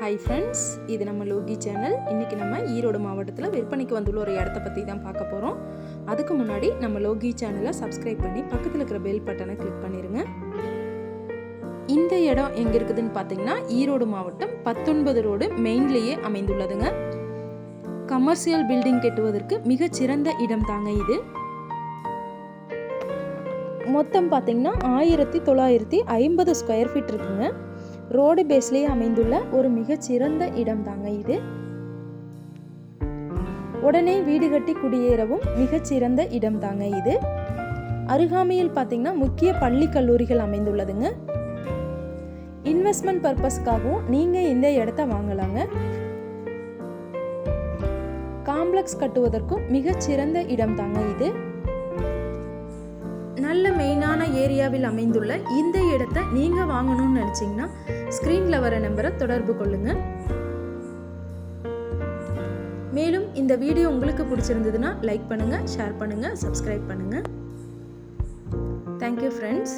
Hi friends இது நம்ம Loki channel இன்றைக்கி நம்ம ஈரோடு மாவட்டத்தில் விற்பனைக்கு வந்துள்ள ஒரு இடத்த பற்றி தான் பார்க்க போகிறோம் அதுக்கு முன்னாடி நம்ம லோகி சேனலை சப்ஸ்கிரைப் பண்ணி பக்கத்தில் இருக்கிற பெல் பட்டனை கிளிக் பண்ணிடுங்க இந்த இடம் எங்கே இருக்குதுன்னு பார்த்தீங்கன்னா ஈரோடு மாவட்டம் பத்தொன்பது ரோடு மெயின்லேயே அமைந்துள்ளதுங்க. கமர்ஷியல் பில்டிங் கட்டுவதற்கு மிகச்சிறந்த இடம் தாங்க இது. மொத்தம் பார்த்தீங்கன்னா ஆயிரத்தி தொள்ளாயிரத்தி ஐம்பது ஸ்கொயர் ஃபீட் இருக்குங்க. ரோடு பேஸ்லேயே அமைந்துள்ள ஒரு மிகச்சிறந்த இடம் தாங்க இது. உடனே வீடு கட்டி குடியேறவும் மிகச்சிறந்த இடம் தாங்க இது. அருகாமையில் பார்த்தீங்கன்னா முக்கிய பள்ளி கல்லூரிகள் அமைந்துள்ளதுங்க. இன்வெஸ்ட்மெண்ட் பர்பஸ்க்காகவும் நீங்கள் இந்த இடத்த வாங்கலாங்க. காம்ப்ளெக்ஸ் கட்டுவதற்கும் மிகச்சிறந்த இடம் தாங்க இது. நல்ல மெயினான ஏரியாவில் அமைந்துள்ள இந்த இடத்த நீங்கள் வாங்கணும்னு நினச்சிங்கன்னா ஸ்க்ரீனில் வர நம்பரை தொடர்பு கொள்ளுங்கள் மேலும் இந்த வீடியோ உங்களுக்கு பிடிச்சிருந்ததுன்னா லைக் பண்ணுங்கள் ஷேர் பண்ணுங்கள் சப்ஸ்கிரைப் பண்ணுங்கள் தேங்க்யூ ஃப்ரெண்ட்ஸ்